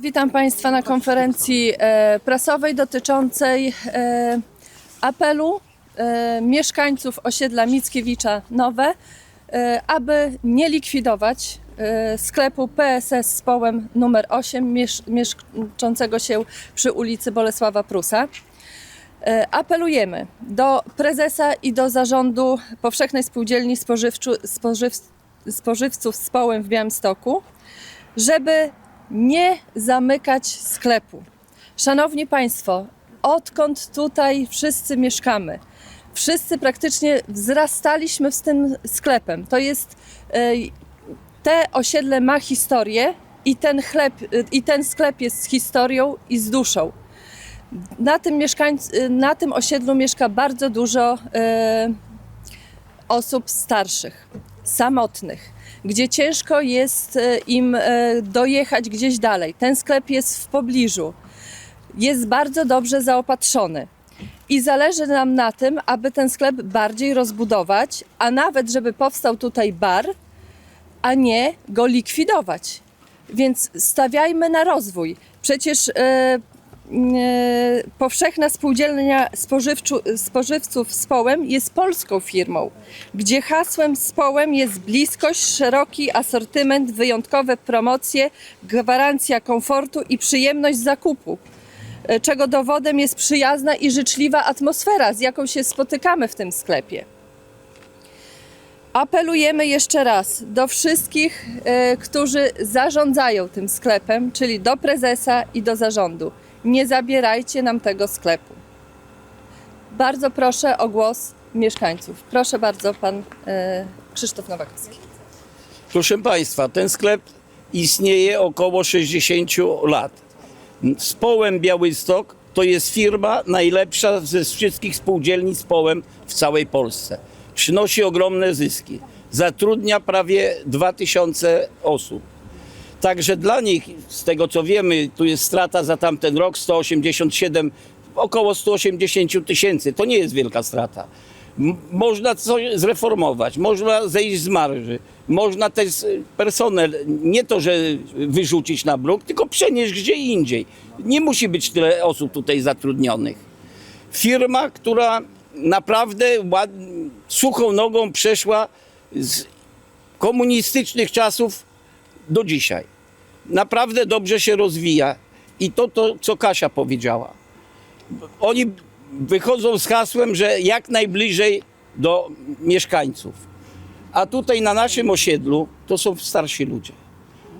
Witam Państwa na konferencji e, prasowej dotyczącej e, apelu e, mieszkańców osiedla Mickiewicza Nowe, aby nie likwidować sklepu PSS z połem numer 8 miesz- mieszczącego się przy ulicy Bolesława Prusa. Apelujemy do prezesa i do zarządu Powszechnej Spółdzielni Spożywczu, spożyw, Spożywców z połem w Białymstoku, żeby nie zamykać sklepu. Szanowni Państwo, odkąd tutaj wszyscy mieszkamy, wszyscy praktycznie wzrastaliśmy z tym sklepem. To jest, e, te osiedle ma historię i ten, chleb, e, i ten sklep jest z historią i z duszą. Na tym, e, na tym osiedlu mieszka bardzo dużo osób starszych, samotnych, gdzie ciężko jest e, im e, dojechać gdzieś dalej. Ten sklep jest w pobliżu, jest bardzo dobrze zaopatrzony. I zależy nam na tym, aby ten sklep bardziej rozbudować, a nawet żeby powstał tutaj bar, a nie go likwidować. Więc stawiajmy na rozwój. Przecież e, powszechna spółdzielnia spożywców z Połem jest polską firmą, gdzie hasłem z Połem jest bliskość, szeroki asortyment, wyjątkowe promocje, gwarancja komfortu i przyjemność zakupu. e, Czego dowodem jest przyjazna i życzliwa atmosfera, z jaką się spotykamy w tym sklepie. Apelujemy jeszcze raz do wszystkich, e, którzy zarządzają tym sklepem, czyli do prezesa i do zarządu. Nie zabierajcie nam tego sklepu. Bardzo proszę o głos mieszkańców. Proszę bardzo, pan e, Krzysztof Nowakowski. Proszę Państwa, ten sklep istnieje około 60 lat. Z Połem Białystok to jest firma najlepsza ze wszystkich spółdzielni z Połem w całej Polsce. Przynosi ogromne zyski. Zatrudnia prawie 2000 osób. Także dla nich, z tego co wiemy, tu jest strata za tamten rok 187, około 180 tysięcy. To nie jest wielka strata. Można coś zreformować, można zejść z marży, można też personel nie to, że wyrzucić na bruk, tylko przenieść gdzie indziej. Nie musi być tyle osób tutaj zatrudnionych. Firma, która naprawdę suchą nogą przeszła z komunistycznych czasów do dzisiaj. Naprawdę dobrze się rozwija. I to, to co Kasia powiedziała. Oni wychodzą z hasłem, że jak najbliżej do mieszkańców. A tutaj na naszym osiedlu to są starsi ludzie.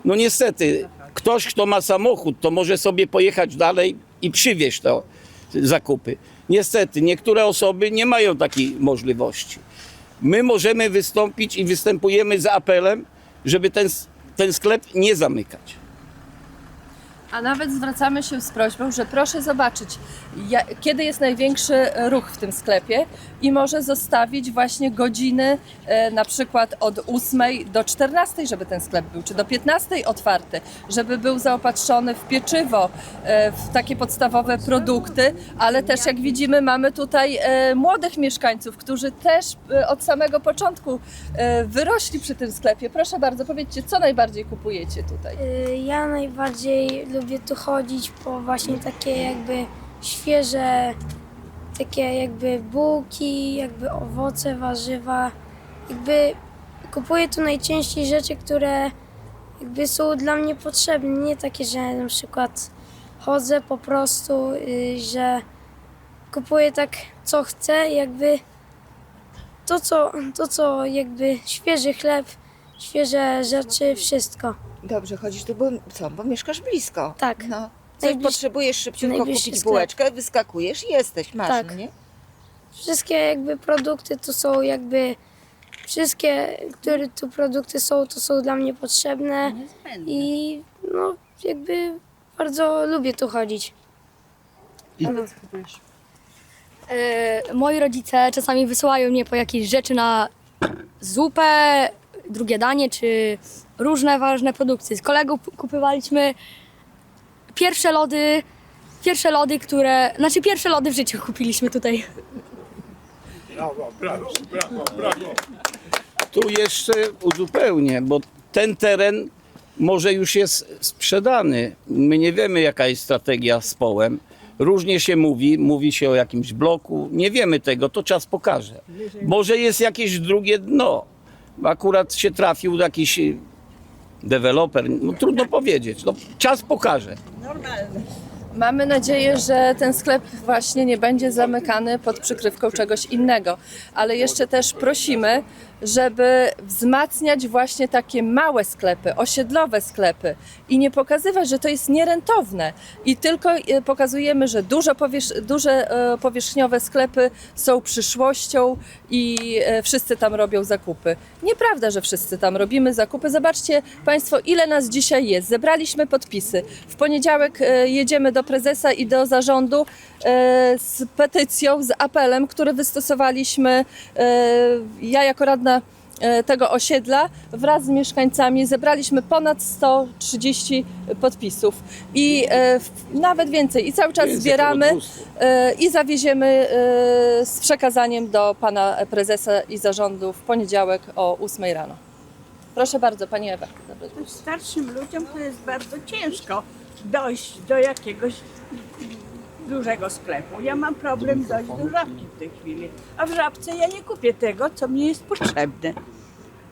No niestety, ktoś, kto ma samochód, to może sobie pojechać dalej i przywieźć to zakupy. Niestety, niektóre osoby nie mają takiej możliwości. My możemy wystąpić i występujemy z apelem, żeby ten, ten sklep nie zamykać. A nawet zwracamy się z prośbą, że proszę zobaczyć, kiedy jest największy ruch w tym sklepie i może zostawić właśnie godziny e, na przykład od 8 do 14, żeby ten sklep był, czy do 15 otwarty, żeby był zaopatrzony w pieczywo, e, w takie podstawowe produkty, ale też jak widzimy mamy tutaj e, młodych mieszkańców, którzy też od samego początku wyrośli przy tym sklepie. Proszę bardzo, powiedzcie, co najbardziej kupujecie tutaj? Y, Ja najbardziej lubię tu chodzić po właśnie takie jakby świeże, takie jakby bułki, jakby owoce, warzywa. Jakby kupuję tu najczęściej rzeczy, które jakby są dla mnie potrzebne. Nie takie, że na przykład chodzę po prostu, y, że kupuję tak co chcę, jakby to co, to co jakby świeży chleb, świeże rzeczy, wszystko. Dobrze, chodzisz tu, bo co, bo mieszkasz blisko. Tak. No. Coś Najbliż- potrzebujesz szybciutko najbliższy kupić sklep. bułeczkę, wyskakujesz i jesteś, masz, Tak. no nie? Wszystkie jakby produkty tu są jakby wszystkie, które tu produkty są, to są dla mnie potrzebne i no jakby bardzo lubię tu chodzić. E, moi rodzice czasami wysyłają mnie po jakieś rzeczy na zupę, drugie danie, czy różne ważne produkty. Z kolegą kupywaliśmy pierwsze lody, pierwsze lody, które, znaczy pierwsze lody w życiu kupiliśmy tutaj. Tu jeszcze uzupełnię, bo ten teren może już jest sprzedany. My nie wiemy, jaka jest strategia z połem. Różnie się mówi, mówi się o jakimś bloku. Nie wiemy tego, to czas pokaże. Może jest jakieś drugie dno. Akurat się trafił jakiś deweloper, no trudno powiedzieć. No, czas pokaże. Mamy nadzieję, że ten sklep właśnie nie będzie zamykany pod przykrywką czegoś innego, ale jeszcze też prosimy, żeby wzmacniać właśnie takie małe sklepy, osiedlowe sklepy i nie pokazywać, że to jest nierentowne i tylko e, pokazujemy, że dużo powierz- duże e, powierzchniowe sklepy są przyszłością i e, wszyscy tam robią zakupy. Nieprawda, że wszyscy tam robimy zakupy. Zobaczcie Państwo, ile nas dzisiaj jest. Zebraliśmy podpisy. W poniedziałek jedziemy do prezesa i do zarządu e, z petycją, z apelem, który wystosowaliśmy e, ja jako radna e, tego osiedla wraz z mieszkańcami zebraliśmy ponad 130 podpisów i e, nawet więcej i cały czas Jest zbieramy około 200. e, i zawieziemy e, z przekazaniem do pana prezesa i zarządu w poniedziałek o 8 rano. Proszę bardzo, pani Ewa. Starszym ludziom to jest bardzo ciężko dojść do jakiegoś dużego sklepu. Ja mam problem dojść do żabki w tej chwili, a w żabce ja nie kupię tego, co mi jest potrzebne.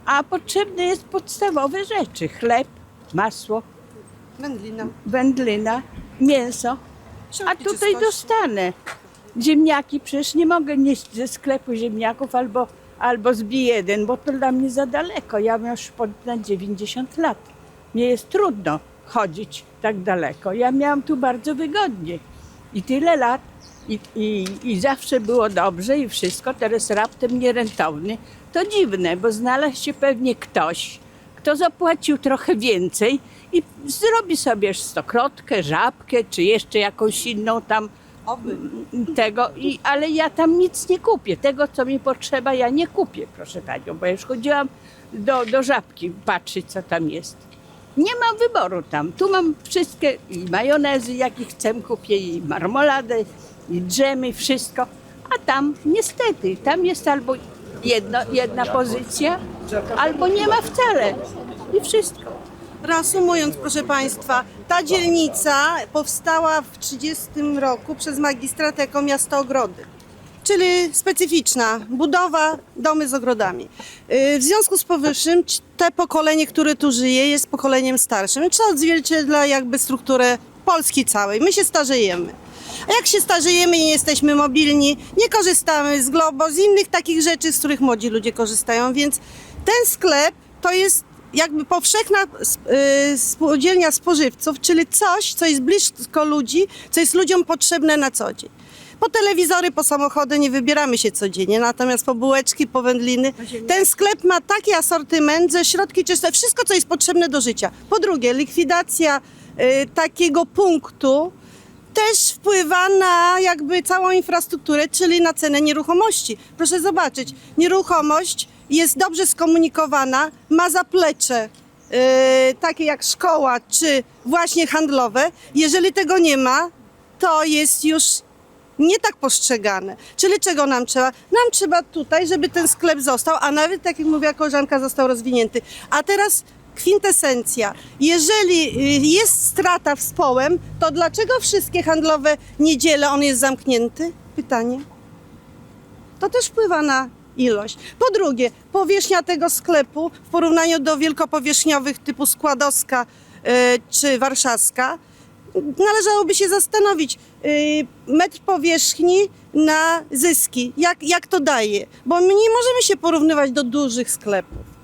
A potrzebne jest podstawowe rzeczy: chleb, masło, Wędlina. wędlina, mięso. A tutaj czystości. dostanę ziemniaki, przecież nie mogę nieść ze sklepu ziemniaków albo, albo z B1, bo to dla mnie za daleko. Ja mam już ponad 90 lat. Mnie jest trudno chodzić tak daleko. Ja miałam tu bardzo wygodnie i tyle lat i, i, i zawsze było dobrze i wszystko, teraz raptem nierentowny. To dziwne, bo znalazł się pewnie ktoś, kto zapłacił trochę więcej i zrobi sobie stokrotkę, żabkę, czy jeszcze jakąś inną tam Oby. tego, i, ale ja tam nic nie kupię. Tego, co mi potrzeba, ja nie kupię, proszę panią, bo ja już chodziłam do, do żabki patrzeć, co tam jest. Nie mam wyboru tam. Tu mam wszystkie i majonezy, jakie chcę, kupię i marmoladę, i dżemy, wszystko. A tam niestety, tam jest albo jedno, jedna pozycja, albo nie ma wcale. I wszystko. Reasumując, proszę Państwa, ta dzielnica powstała w 30 roku przez magistrat jako miasto ogrody. Czyli specyficzna budowa, domy z ogrodami. Yy, W związku z powyższym te pokolenie, które tu żyje, jest pokoleniem starszym, co odzwierciedla jakby strukturę Polski całej. My się starzejemy. A jak się starzejemy i nie jesteśmy mobilni, nie korzystamy z Globo, z innych takich rzeczy, z których młodzi ludzie korzystają, więc ten sklep to jest jakby powszechna y, spółdzielnia spożywców, czyli coś, co jest blisko ludzi, co jest ludziom potrzebne na co dzień. Po telewizory, po samochody nie wybieramy się codziennie, natomiast po bułeczki, po wędliny. Ten sklep ma taki asortyment, że środki czyste, wszystko, co jest potrzebne do życia. Po drugie, likwidacja y, takiego punktu też wpływa na jakby całą infrastrukturę, czyli na cenę nieruchomości. Proszę zobaczyć, nieruchomość jest dobrze skomunikowana, ma zaplecze yy, takie jak szkoła czy właśnie handlowe. Jeżeli tego nie ma, to jest już nie tak postrzegane. Czyli czego nam trzeba? Nam trzeba tutaj, żeby ten sklep został, a nawet, tak jak mówiła koleżanka, został rozwinięty. A teraz kwintesencja. Jeżeli y, jest strata w społem, to dlaczego wszystkie handlowe niedziele on jest zamknięty? Pytanie. To też wpływa na ilość. Po drugie, powierzchnia tego sklepu w porównaniu do wielkopowierzchniowych typu Składowska y, czy Warszawska należałoby się zastanowić, y, metr powierzchni na zyski, jak, jak to daje, bo my nie możemy się porównywać do dużych sklepów.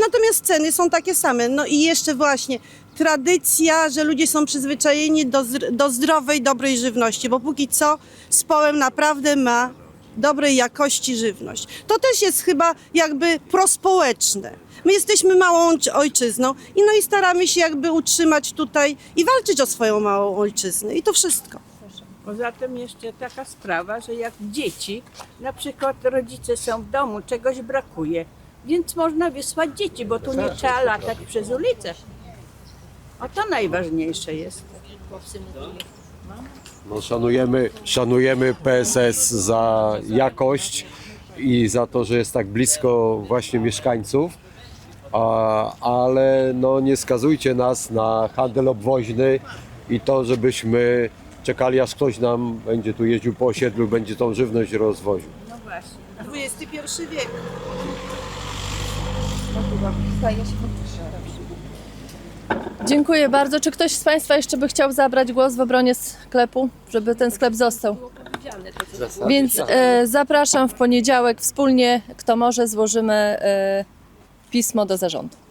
Natomiast ceny są takie same. No i jeszcze właśnie tradycja, że ludzie są przyzwyczajeni do, do zdrowej, dobrej żywności, bo póki co z połem naprawdę ma dobrej jakości żywność. To też jest chyba jakby prospołeczne. My jesteśmy małą ojczy- ojczyzną i no i staramy się jakby utrzymać tutaj i walczyć o swoją małą ojczyznę. I to wszystko. Poza tym jeszcze taka sprawa, że jak dzieci, na przykład rodzice są w domu, czegoś brakuje, więc można wysłać dzieci, bo tu nie trzeba latać przez ulicę. O to najważniejsze jest. No, szanujemy, szanujemy PSS za jakość i za to, że jest tak blisko właśnie mieszkańców. a, ale no nie skazujcie nas na handel obwoźny i to, żebyśmy czekali aż ktoś nam będzie tu jeździł po osiedlu, będzie tą żywność rozwoził. XXI wiek. Dziękuję bardzo. Czy ktoś z Państwa jeszcze by chciał zabrać głos w obronie sklepu, żeby ten sklep został? Więc e, zapraszam w poniedziałek wspólnie, kto może, złożymy e, pismo do zarządu.